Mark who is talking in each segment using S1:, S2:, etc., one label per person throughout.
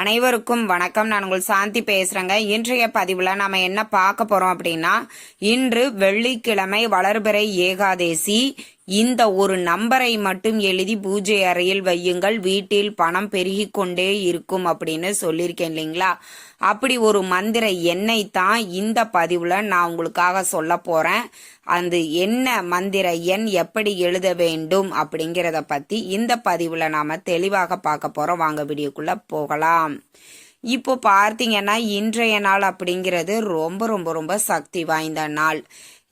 S1: அனைவருக்கும் வணக்கம். நான் உங்கள் சாந்தி பேசுறேங்க. இன்றைய பதிவுல நாம என்ன பார்க்க போறோம் அப்படின்னா இன்று வெள்ளிக்கிழமை வளர்பிறை ஏகாதேசி இந்த ஒரு நம்பரை மட்டும் எழுதி பூஜை அறையில் வையுங்கள். வீட்டில் பணம் பெருகி கொண்டே இருக்கும் அப்படின்னு சொல்லியிருக்கேன் இல்லைங்களா? அப்படி ஒரு மந்திர எண்ணை தான் இந்த பதிவில் நான் உங்களுக்காக சொல்ல போகிறேன் அந்த என்ன மந்திர எண் எப்படி எழுத வேண்டும் அப்படிங்கிறத பற்றி இந்த பதிவில் நாம் தெளிவாக பார்க்க போகிறோம் வாங்க வீடியோக்குள்ளே போகலாம். இப்போ பார்த்தீங்கன்னா இன்றைய நாள் அப்படிங்கிறது ரொம்ப ரொம்ப ரொம்ப சக்தி வாய்ந்த நாள்.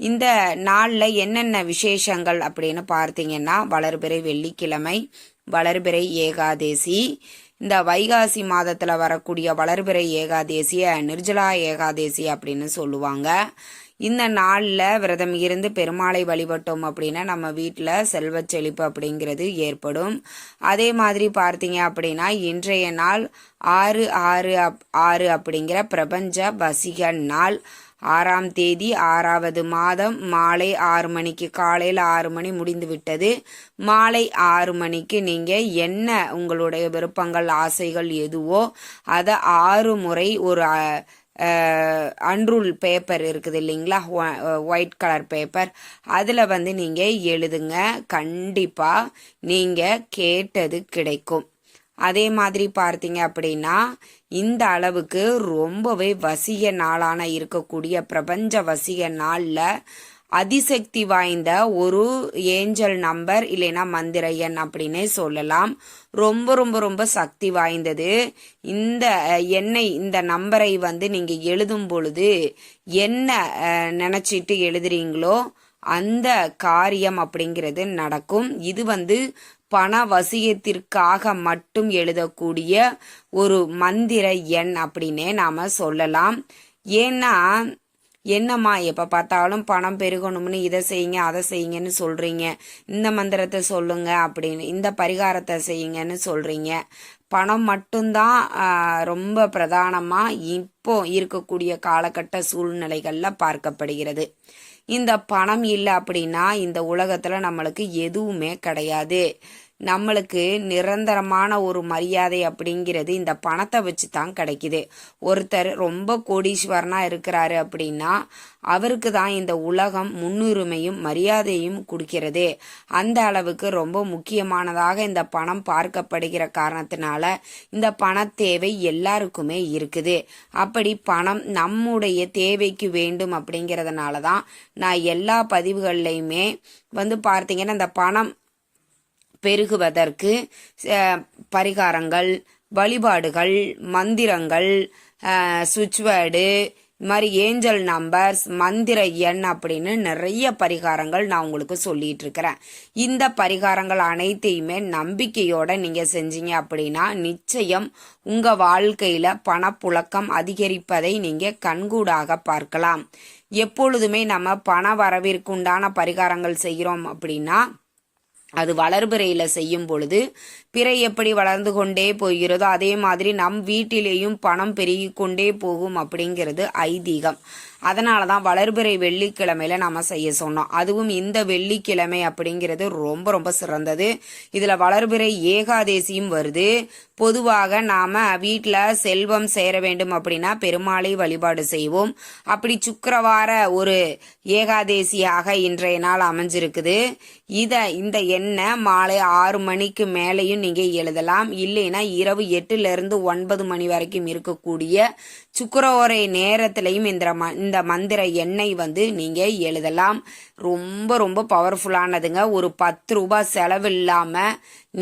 S1: இந்த நாளில் என்னென்ன விசேஷங்கள் அப்படின்னு பார்த்தீங்கன்னா வளர்பிறை வெள்ளிக்கிழமை வளர்பிறை ஏகாதேசி. இந்த வைகாசி மாதத்தில் வரக்கூடிய வளர்பிறை ஏகாதேசிய நிர்ஜலா ஏகாதேசி அப்படின்னு சொல்லுவாங்க. இந்த நாளில் விரதம் இருந்து பெருமாளை வழிபட்டோம் அப்படின்னா நம்ம வீட்டில் செல்வ செழிப்பு அப்படிங்கிறது ஏற்படும். அதே மாதிரி பார்த்தீங்க அப்படின்னா இன்றைய நாள் ஆறு ஆறு அப் ஆறு அப்படிங்கிற பிரபஞ்ச வசிக நாள். ஆறாம் தேதி ஆறாவது மாதம் மாலை ஆறு மணிக்கு காலையில் ஆறு மணி முடிந்து விட்டது. மாலை ஆறு மணிக்கு நீங்கள் என்ன உங்களுடைய விருப்பங்கள் ஆசைகள் எதுவோ அதை ஆறு முறை ஒரு அன்ரூல் பேப்பர் இருக்குது இல்லைங்களா? White colour paper. அதில் வந்து நீங்கள் எழுதுங்க. கண்டிப்பாக நீங்கள் கேட்டது கிடைக்கும். அதே மாதிரி பார்த்தீங்க அப்படின்னா இந்த அளவுக்கு ரொம்பவே வசிக நாளான இருக்கக்கூடிய பிரபஞ்ச வசிக நாளில் அதிசக்தி வாய்ந்த ஒரு ஏஞ்சல் நம்பர் இல்லைன்னா மந்திர எண் அப்படின்னே சொல்லலாம். ரொம்ப ரொம்ப ரொம்ப சக்தி வாய்ந்தது. இந்த எண்ணெய் இந்த நம்பரை வந்து நீங்கள் எழுதும் பொழுது என்ன நினச்சிட்டு எழுதுறீங்களோ அந்த காரியம் அப்படிங்கிறது நடக்கும். இது வந்து பண வசியத்திற்காக மட்டும் எழுதக்கூடிய ஒரு மந்திர எண் அப்படின்னே நாம சொல்லலாம். ஏன்னா என்னம்மா எப்போ பார்த்தாலும் பணம் பெருகணும்னு இதை செய்யுங்க அதை செய்யுங்கன்னு சொல்கிறீங்க இந்த மந்திரத்தை சொல்லுங்க அப்படின்னு இந்த பரிகாரத்தை செய்யுங்கன்னு சொல்கிறீங்க பணம் மட்டும்தான் ரொம்ப பிரதானமாக இப்போ இருக்கக்கூடிய காலகட்ட சூழ்நிலைகளில் பார்க்கப்படுகிறது. இந்த பணம் இல்லை அப்படின்னா இந்த உலகத்தில் நம்மளுக்கு எதுவுமே கிடையாது. நம்மளுக்கு நிரந்தரமான ஒரு மரியாதை அப்படிங்கிறது இந்த பணத்தை வச்சு தான் கிடைக்குது. ஒருத்தர் ரொம்ப கோடீஸ்வரனா இருக்கிறாரு அப்படின்னா அவருக்கு தான் இந்த உலகம் முன்னுரிமையும் மரியாதையும் கொடுக்கிறது. அந்த அளவுக்கு ரொம்ப முக்கியமானதாக இந்த பணம் பார்க்கப்படுகிற காரணத்தினால இந்த பண தேவை எல்லாருக்குமே இருக்குது. அப்படி பணம் நம்முடைய தேவைக்கு வேண்டும் அப்படிங்கிறதுனால தான் நான் எல்லா பதிவுகள்லையுமே வந்து பார்த்தீங்கன்னா இந்த பணம் பெருகுவதற்கு பரிகாரங்கள் வழிபாடுகள் மந்திரங்கள் சுவிட்ச்வேர்டு இது மாதிரி ஏஞ்சல் நம்பர்ஸ் மந்திர எண் அப்படின்னு நிறைய பரிகாரங்கள் நான் உங்களுக்கு சொல்லிட்டு இருக்கிறேன் இந்த பரிகாரங்கள் அனைத்தையுமே நம்பிக்கையோட நீங்க செஞ்சீங்க அப்படின்னா நிச்சயம் உங்க வாழ்க்கையில பணப்புழக்கம் அதிகரிப்பதை நீங்க கண்கூடாக பார்க்கலாம். எப்பொழுதுமே நம்ம பண வரவிற்குண்டான பரிகாரங்கள் செய்கிறோம் அப்படின்னா அது வளர்பிறையில் செய்யும் பொழுது பிறை எப்படி வளர்ந்து கொண்டே போகிறதோ அதே மாதிரி நம் வீட்டிலேயும் பணம் பெருகி கொண்டே போகும் அப்படிங்கிறது ஐதீகம். அதனால தான் வளர்பிறை வெள்ளிக்கிழமையில நம்ம செய்ய சொன்னோம். அதுவும் இந்த வெள்ளிக்கிழமை அப்படிங்கிறது ரொம்ப ரொம்ப சிறந்தது. இதுல வளர்பிறை ஏகாதேசியும் வருது. பொதுவாக நாம வீட்டில் செல்வம் சேர வேண்டும் அப்படின்னா பெருமாளை வழிபாடு செய்வோம். அப்படி சுக்கரவார ஒரு ஏகாதேசியாக இன்றைய நாள் அமைஞ்சிருக்குது. இதை இந்த எண்ணெய் மாலை ஆறு மணிக்கு மேலேயும் நீங்கள் எழுதலாம். இல்லைன்னா இரவு எட்டுலேருந்து ஒன்பது மணி வரைக்கும் இருக்கக்கூடிய சுக்கரவரை நேரத்திலையும் இந்த ம இந்த மந்திர எண்ணெய் வந்து நீங்கள் எழுதலாம். ரொம்ப ரொம்ப பவர்ஃபுல்லானதுங்க ஒரு பத்து ரூபாய் செலவு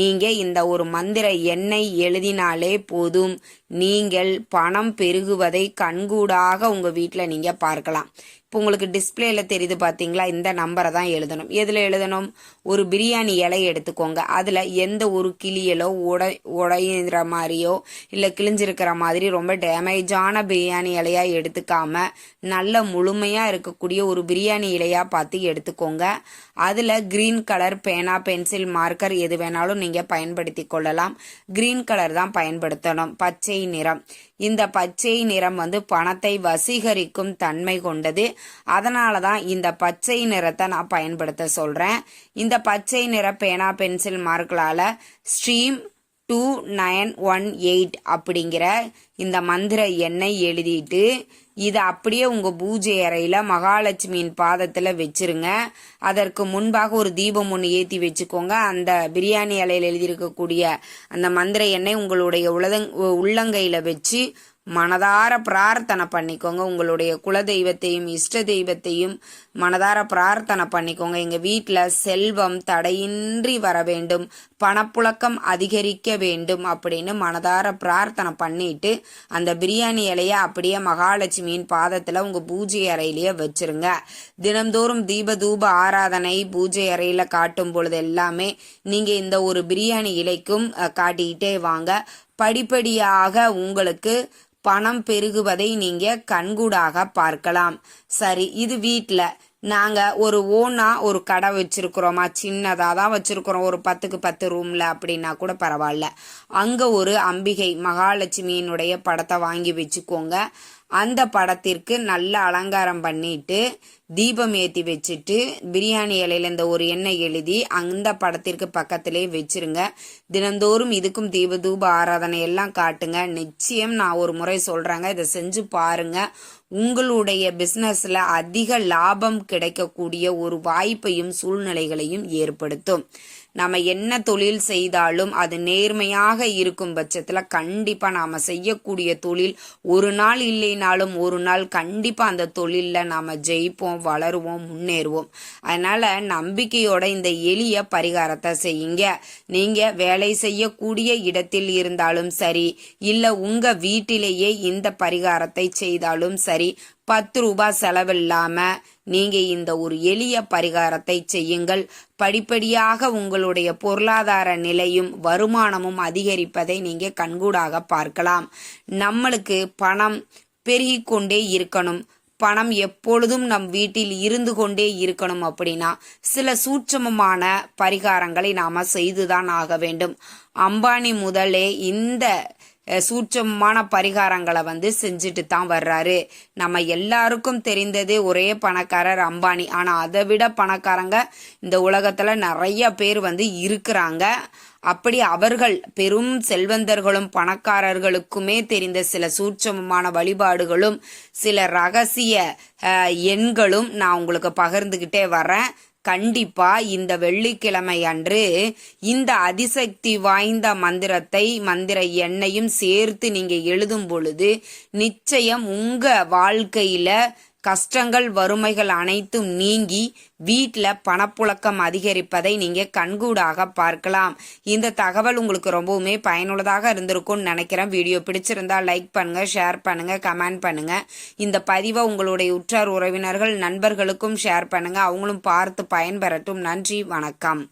S1: நீங்கள் இந்த ஒரு மந்திர எண்ணெய் எழுதினாலே போதும். நீங்கள் பணம் பெருகுவதை கண்கூடாக உங்கள் வீட்டில் நீங்கள் பார்க்கலாம். இப்போ உங்களுக்கு டிஸ்பிளேல தெரியுது பார்த்தீங்களா இந்த நம்பரை தான் எழுதணும். எதில் எழுதணும்? ஒரு பிரியாணி இலையை எடுத்துக்கோங்க. அதில் எந்த ஒரு கிளியலோ உடை உடையிற மாதிரியோ இல்லை கிழிஞ்சிருக்கிற மாதிரி ரொம்ப டேமேஜான பிரியாணி இலையாக எடுத்துக்காம நல்ல முழுமையாக இருக்கக்கூடிய ஒரு பிரியாணி இலையாக பார்த்து எடுத்துக்கோங்க. அதில் க்ரீன் கலர் பேனா பென்சில் மார்க்கர் எது வேணாலும் நீங்கள் பயன்படுத்தி கொள்ளலாம். கிரீன் கலர் தான் பயன்படுத்தணும். பச்சை நிறம். இந்த பச்சை நிறம் வந்து பணத்தை வசீகரிக்கும் தன்மை கொண்டது. அதனால தான் இந்த பச்சை நிறத்தை நான் பயன்படுத்த சொல்கிறேன் இந்த பச்சை நிற பேனா pencil மார்க்களால் stream two nine one eight அப்படிங்கிற இந்த மந்திர எண்ணை எழுதிட்டு இதை அப்படியே உங்கள் பூஜை அறையில் மகாலட்சுமியின் பாதத்தில் வச்சிருங்க. அதற்கு முன்பாக ஒரு தீபம் ஒன்று ஏற்றி வச்சுக்கோங்க. அந்த பிரியாணி அலையில் எழுதியிருக்கக்கூடிய அந்த மந்திர எண்ணெய் உங்களுடைய உலதங் உள்ளங்கையில் வச்சு மனதார பிரார்த்தனை பண்ணிக்கோங்க. உங்களுடைய குல தெய்வத்தையும் இஷ்ட தெய்வத்தையும் மனதார பிரார்த்தனை பண்ணிக்கோங்க. எங்கள் வீட்டில் செல்வம் தடையின்றி வர வேண்டும். பணப்புழக்கம் அதிகரிக்க வேண்டும் அப்படின்னு மனதார பிரார்த்தனை பண்ணிட்டு அந்த பிரியாணி இலையை அப்படியே மகாலட்சுமியின் பாதத்தில் உங்கள் பூஜை அறையிலேயே வச்சிருங்க. தினந்தோறும் தீப தூப ஆராதனை பூஜை அறையில் காட்டும் பொழுது எல்லாமே நீங்கள் இந்த ஒரு பிரியாணி இலைக்கும் காட்டிக்கிட்டே வாங்க. படிப்படியாக உங்களுக்கு பணம் பெருகுவதை நீங்க கண்கூடாக பார்க்கலாம். சரி இது வீட்டில் நாங்க ஒரு ஓனா ஒரு கடை வச்சிருக்கிறோமா? சின்னதாக தான் வச்சிருக்கிறோம். ஒரு பத்துக்கு பத்து ரூம்ல அப்படின்னா கூட பரவாயில்ல. அங்க ஒரு அம்பிகை மகாலட்சுமியினுடைய படத்தை வாங்கி வச்சுக்கோங்க. அந்த படத்திற்கு நல்ல அலங்காரம் பண்ணிட்டு தீபம் ஏற்றி வச்சுட்டு பிரியாணி இலையில இந்த ஒரு எண்ணெய் எழுதி அந்த படத்திற்கு பக்கத்திலே வச்சிருங்க. தினந்தோறும் இதுக்கும் தீப தூப ஆராதனை எல்லாம் காட்டுங்க. நிச்சயம் நான் ஒரு முறை சொல்றேங்க இதை செஞ்சு பாருங்க. உங்களுடைய பிசினஸ்ல அதிக லாபம் கிடைக்கக்கூடிய ஒரு வாய்ப்பையும் சூழ்நிலைகளையும் ஏற்படுத்தும். நம்ம என்ன தொழில் செய்தாலும் அது நேர்மையாக இருக்கும் பட்சத்தில் கண்டிப்பாக நாம் செய்யக்கூடிய தொழில் ஒரு நாள் இல்லைனாலும் ஒரு நாள் கண்டிப்பாக அந்த தொழிலில் நாம் ஜெயிப்போம் வளருவோம் முன்னேறுவோம். அதனால் நம்பிக்கையோட இந்த எளிய பரிகாரத்தை செய்யுங்க. நீங்கள் வேலை செய்யக்கூடிய இடத்தில் இருந்தாலும் சரி இல்லை உங்கள் வீட்டிலேயே இந்த பரிகாரத்தை செய்தாலும் சரி பத்து ரூபாய் செலவில்லாம நீங்க இந்த ஒரு எளிய பரிகாரத்தை செய்யுங்கள். படிப்படியாக உங்களுடைய பொருளாதார நிலையும் வருமானமும் அதிகரிப்பதை நீங்க கண்கூடாக பார்க்கலாம். நம்மளுக்கு பணம் பெருகிக்கொண்டே இருக்கணும். பணம் எப்பொழுதும் நம் வீட்டில் இருந்து கொண்டே இருக்கணும் அப்படின்னா சில சூட்சமமான பரிகாரங்களை நாம செய்துதான் ஆக வேண்டும். அம்பானி முதலே இந்த சூட்சமான பரிகாரங்களை வந்து செஞ்சுட்டு தான் வர்றாரு. நம்ம எல்லாருக்கும் தெரிந்தது ஒரே பணக்காரர் அம்பானி. ஆனா அதை விட பணக்காரங்க இந்த உலகத்துல நிறைய பேர் வந்து இருக்கிறாங்க. அப்படி அவர்கள் பெரும் செல்வந்தர்களும் பணக்காரர்களுக்குமே தெரிந்த சில சூட்சமமான வழிபாடுகளும் சில ரகசிய எண்களும் நான் உங்களுக்கு பகிர்ந்துகிட்டே வரேன் கண்டிப்பா இந்த வெள்ளிக்கிழமை அன்று இந்த அதிசக்தி வாய்ந்த மந்திரத்தை மந்திர எண்ணையும் சேர்த்து நீங்க எழுதும் பொழுது நிச்சயம் உங்க வாழ்க்கையில கஷ்டங்கள் வறுமைகள் அனைத்தும் நீங்கி வீட்டில் பணப்புழக்கம் அதிகரிப்பதை நீங்கள் கண்கூடாக பார்க்கலாம். இந்த தகவல் உங்களுக்கு ரொம்பவுமே பயனுள்ளதாக இருந்திருக்கும்னு நினைக்கிறேன். வீடியோ பிடிச்சிருந்தா லைக் பண்ணுங்கள் ஷேர் பண்ணுங்கள் கமெண்ட் பண்ணுங்கள் இந்த பதிவை உங்களுடைய உற்றார் உறவினர்கள் நண்பர்களுக்கும் ஷேர் பண்ணுங்கள் அவங்களும் பார்த்து பயன்பெறட்டும். நன்றி வணக்கம்.